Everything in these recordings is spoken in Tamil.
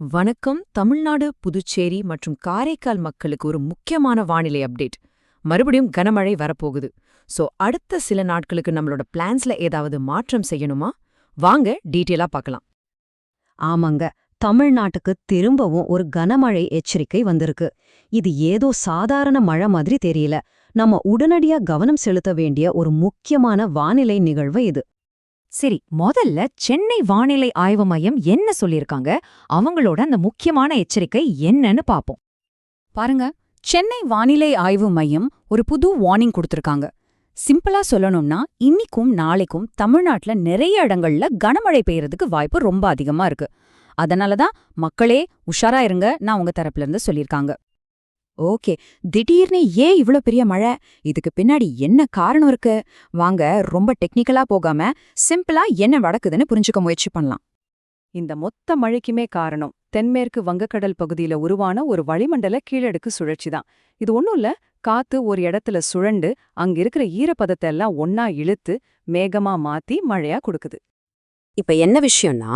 வணக்கம். தமிழ்நாடு புதுச்சேரி மற்றும் காரைக்கால் மக்களுக்கு ஒரு முக்கியமான வானிலை அப்டேட். மறுபடியும் கனமழை வரப்போகுது. சோ அடுத்த சில நாட்களுக்கு நம்மளோட பிளான்ஸ்ல ஏதாவது மாற்றம் செய்யணுமா? வாங்க டீட்டெயிலா பார்க்கலாம் ஆமாங்க. தமிழ்நாட்டுக்கு திரும்பவும் ஒரு கனமழை எச்சரிக்கை வந்திருக்கு. இது ஏதோ சாதாரண மழை மாதிரி தெரியல. நம்ம உடனடியா கவனம் செலுத்த வேண்டிய ஒரு முக்கியமான வானிலை நிகழ்வு இது. சரி முதல்ல சென்னை வானிலை ஆய்வு மையம் என்ன சொல்லியிருக்காங்க அவங்களோட அந்த முக்கியமான எச்சரிக்கை என்னன்னு பாப்போம். பாருங்க சென்னை வானிலை ஆய்வு மையம் ஒரு புது வார்னிங் கொடுத்திருக்காங்க. சிம்பிளா சொல்லணும்னா இன்னிக்கும் நாளைக்கும் தமிழ்நாட்டுல நிறைய இடங்கள்ல கனமழை பெய்யறதுக்கு வாய்ப்பு ரொம்ப அதிகமா இருக்கு. அதனால தான் மக்களே உஷாரா இருங்க நான் உங்க தரப்புல இருந்து சொல்லியிருக்காங்க ஓகே. திடீர்னு ஏன் இவ்ளோ பெரிய மழை? இதுக்கு பின்னாடி என்ன காரணம் இருக்கு? வாங்க ரொம்ப டெக்னிக்கலா போகாம சிம்பிளா என்ன நடக்குதுன்னு புரிஞ்சுக்க முயற்சி பண்ணலாம். இந்த மொத்த மழைக்குமே காரணம் தென்மேற்கு வங்கக்கடல் பகுதியில உருவான ஒரு வளிமண்டல கீழடுக்கு சுழற்சி தான். இது ஒண்ணும் இல்ல காத்து ஒரு இடத்துல சுழண்டு அங்க இருக்கிற ஈரப்பதத்தை எல்லாம் ஒன்னா இழுத்து மேகமா மாத்தி மழையா கொடுக்குது. இப்ப என்ன விஷயம்னா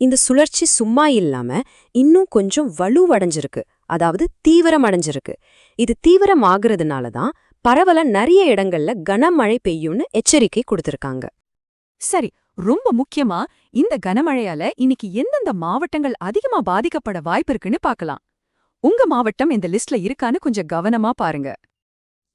இந்த சுழற்சி சும்மா இல்லாம இன்னும் கொஞ்சம் வலுவடைஞ்சிருக்கு. அதாவது தீவிரமடைஞ்சிருக்கு இது தீவிரமாகிறதுனால தான் பரவல நிறைய இடங்கள்ல கனமழை பெய்யும்னு எச்சரிக்கை கொடுத்திருக்காங்க. சரி ரொம்ப முக்கியமா இந்த கனமழையால இன்னைக்கு எந்தெந்த மாவட்டங்கள் அதிகமா பாதிக்கப்பட வாய்ப்பு இருக்குன்னு பார்க்கலாம். உங்க மாவட்டம் இந்த லிஸ்ட்ல இருக்கான்னு கொஞ்சம் கவனமா பாருங்க.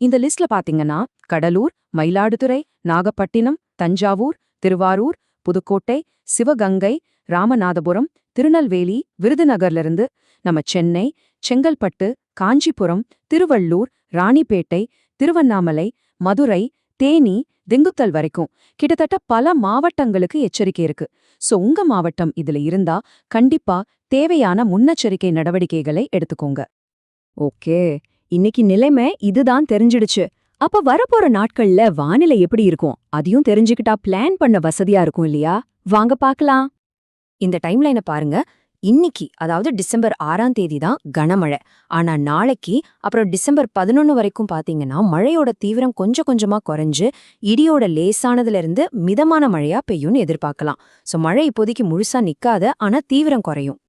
இந்த லிஸ்ட்ல பாத்தீங்கன்னா கடலூர் மயிலாடுதுறை நாகப்பட்டினம் தஞ்சாவூர் திருவாரூர் புதுக்கோட்டை சிவகங்கை ராமநாதபுரம் திருநெல்வேலி விருதுநகர்ல இருந்து நம்ம சென்னை செங்கல்பட்டு காஞ்சிபுரம் திருவள்ளூர் ராணிப்பேட்டை திருவண்ணாமலை மதுரை தேனி திங்குத்தல் வரைக்கும். கிட்டத்தட்ட பல மாவட்டங்களுக்கு எச்சரிக்கை இருக்கு. சோ உங்க மாவட்டம் இதுல இருந்தா கண்டிப்பா தேவையான முன்னெச்சரிக்கை நடவடிக்கைகளை எடுத்துக்கோங்க. ஓகே. இன்னைக்கு நிலைமை இதுதான் தெரிஞ்சிடுச்சு. அப்ப வரப்போற நாட்கள்ல வானிலை எப்படி இருக்கும்? அதையும் தெரிஞ்சுக்கிட்டா பிளான் பண்ண வசதியா இருக்கும் இல்லையா? வாங்க பாக்கலாம் இந்த டைம்லைனை பாருங்க. இன்னிக்கு அதாவது டிசம்பர் ஆறாம் தேதி தான் கனமழை. ஆனா நாளைக்கு அப்புறம் டிசம்பர் பதினொன்னு வரைக்கும் பாத்தீங்கன்னா மழையோட தீவிரம் கொஞ்சம் கொஞ்சமா குறைஞ்சு இடியோட லேசானதுல இருந்து மிதமான மழையா பெய்யும்னு எதிர்பார்க்கலாம். சோ மழை இப்போதைக்கு முழுசா நிக்காத ஆனா தீவிரம் குறையும்.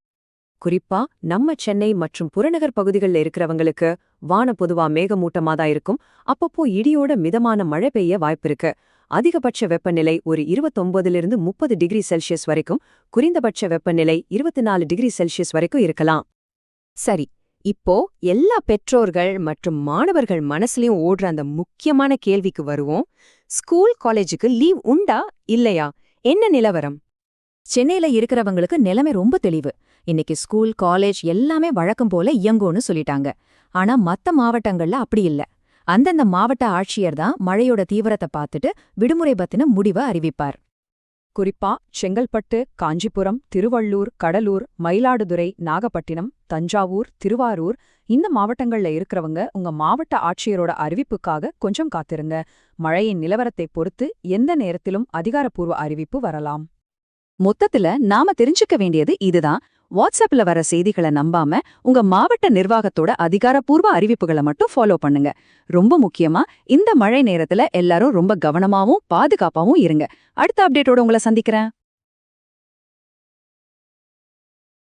குறிப்பா நம்ம சென்னை மற்றும் புறநகர் பகுதிகளில் இருக்கிறவங்களுக்கு வான பொதுவா மேகமூட்டமா தான் இருக்கும். அப்பப்போ இடியோட மிதமான மழை பெய்ய வாய்ப்பிருக்கு அதிகபட்ச வெப்பநிலை ஒரு இருபத்தொன்பதிலிருந்து முப்பது டிகிரி செல்சியஸ் வரைக்கும் குறைந்தபட்ச வெப்பநிலை இருபத்தி நாலு டிகிரி செல்சியஸ் வரைக்கும் இருக்கலாம். சரி இப்போ எல்லா பெற்றோர்கள் மற்றும் மாணவர்கள் மனசுலயும் ஓடுற அந்த முக்கியமான கேள்விக்கு வருவோம். ஸ்கூல் காலேஜுக்கு லீவ் உண்டா இல்லையா? என்ன நிலவரம்? சென்னையில இருக்கிறவங்களுக்கு நிலைமை ரொம்ப தெளிவு. இன்னைக்கு ஸ்கூல் காலேஜ் எல்லாமே வழக்கம் போல இயங்கும்னு சொல்லிட்டாங்க. ஆனா மத்த மாவட்டங்கள்ல அப்படி இல்ல. அந்தந்த மாவட்ட ஆட்சியர் தான் மழையோட தீவிரத்தை பார்த்துட்டு விடுமுறை பத்தின முடிவை அறிவிப்பார். குறிப்பா செங்கல்பட்டு காஞ்சிபுரம் திருவள்ளூர் கடலூர் மயிலாடுதுறை நாகப்பட்டினம் தஞ்சாவூர் திருவாரூர் இந்த மாவட்டங்கள்ல இருக்கிறவங்க உங்க மாவட்ட ஆட்சியரோட அறிவிப்புக்காக கொஞ்சம் காத்திருங்க. மழையின் நிலவரத்தை பொறுத்து எந்த நேரத்திலும் அதிகாரப்பூர்வ அறிவிப்பு வரலாம். மொத்தத்துல நாம தெரிஞ்சுக்க வேண்டியது இதுதான். வாட்ஸ்அப்ல வர செய்திகளை நம்பாம உங்க மாவட்ட நிர்வாகத்தோட அதிகாரப்பூர்வ அறிவிப்புகளை மட்டும் ஃபாலோ பண்ணுங்க. ரொம்ப முக்கியமா இந்த மழை நேரத்துல எல்லாரும் ரொம்ப கவனமாவும் பாதுகாப்பாவும் இருங்க. அடுத்த அப்டேட்டோட உங்களை சந்திக்கிறேன்.